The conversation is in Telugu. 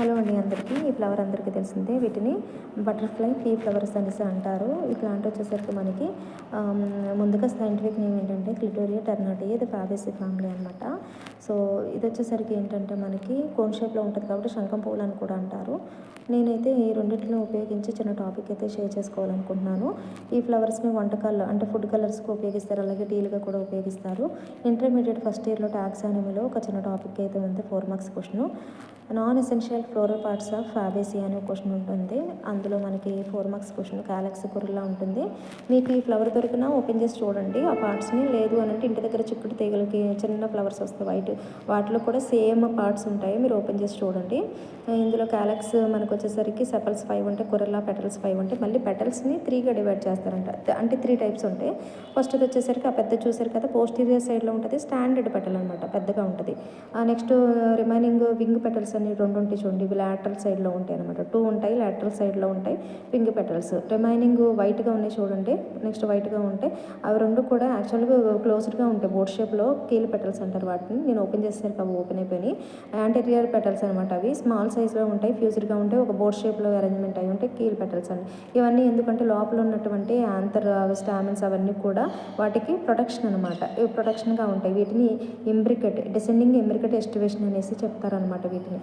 హలో అండి అందరికీ. ఈ ఫ్లవర్ అందరికీ తెలిసిందే. వీటిని బటర్ఫ్లై ఫీ ఫ్లవర్స్ అనేసి అంటారు. ఈ ప్లాంట్ వచ్చేసరికి మనకి ముందుగా సైంటిఫిక్ నేమ్ ఏంటంటే క్లిటోరియా టెర్నాటి ఇది ఫ్యాబేసి ఫ్యామిలీ అనమాట సో ఇది వచ్చేసరికి ఏంటంటే మనకి కోన్ షేప్లో ఉంటుంది కాబట్టి శంఖం పువ్వులు అని కూడా అంటారు. నేనైతే ఈ రెండింటిని ఉపయోగించి చిన్న టాపిక్ అయితే షేర్ చేసుకోవాలనుకుంటున్నాను. ఈ ఫ్లవర్స్ని వంటకాల్లో అంటే ఫుడ్ కలర్స్కి ఉపయోగిస్తారు. అలాగే టీలుగా కూడా ఉపయోగిస్తారు. ఇంటర్మీడియట్ ఫస్ట్ ఇయర్లో ట్యాక్స్ ఆనమీలో ఒక చిన్న టాపిక్ అయితే ఉంది four marks question non essential floral parts of fabaceae అనే క్వశ్చన్ ఉంటుంది. అందులో మనకి ఫోర్ మార్క్స్ క్వశ్చన్ క్యాలక్స్ కుర్రలా ఉంటుంది. మీకు ఈ ఫ్లవర్ దొరికినా ఓపెన్ చేసి చూడండి. ఆ పార్ట్స్ని లేదు అని అంటే ఇంటి దగ్గర చిక్కుడు తీగలకి చిన్న ఫ్లవర్స్ వస్తాయి. వైట్ వాటిలో కూడా సేమ్ పార్ట్స్ ఉంటాయి. మీరు ఓపెన్ చేసి చూడండి. ఇందులో క్యాలక్స్ మనకు వచ్చేసరికి సెపల్స్ ఫైవ్ ఉంటే కుర్రలా పెటల్స్ ఫైవ్ ఉంటే మళ్ళీ పెటల్స్ని త్రీగా డివైడ్ చేస్తారంట. అంటే త్రీ టైప్స్ ఉంటాయి. ఫస్ట్ వచ్చేసరికి ఆ పెద్ద చూసారు కదా పోస్టీరియర్ సైడ్లో ఉంటుంది స్టాండర్డ్ పెటల్ అనమాట పెద్దగా ఉంటుంది. నెక్స్ట్ రిమైనింగ్ వింగ్ పెటల్స్ అని రెండు ఉంటాయి చూడండి. ఇవి లాటరల్ సైడ్లో ఉంటాయి అనమాట టూ ఉంటాయి లాటరల్ సైడ్లో ఉంటాయి పింక్ పెటల్స్ రిమైనింగ్ వైట్గా ఉన్నాయి చూడండి నెక్స్ట్ వైట్గా ఉంటాయి. అవి రెండు కూడా యాక్చువల్గా క్లోజ్డ్గా ఉంటాయి బోర్డ్ షేప్లో కీల్ పెటల్స్ అంటారు వాటిని. నేను ఓపెన్ చేసేసరికి అవి ఓపెన్ అయిపోయినాయి. యాంటీరియర్ పెటల్స్ అనమాట అవి. స్మాల్ సైజ్లో ఉంటాయి ఫ్యూజర్గా ఉంటాయి ఒక బోర్డ్ షేప్లో అరేంజ్మెంట్ అయి ఉంటాయి కీల్ పెటల్స్ అండి. ఇవన్నీ ఎందుకంటే లోపల ఉన్నటువంటి యాంతర్ స్టామిన్స్ అవన్నీ కూడా వాటికి ప్రొటెక్షన్ అనమాట ఇవి ప్రొటెక్షన్గా ఉంటాయి. వీటిని ఎంబ్రికెట్ డిసెండింగ్ ఎంబ్రికెట్ ఎస్టివేషన్ అనేసి చెప్తారనమాట వీటిని.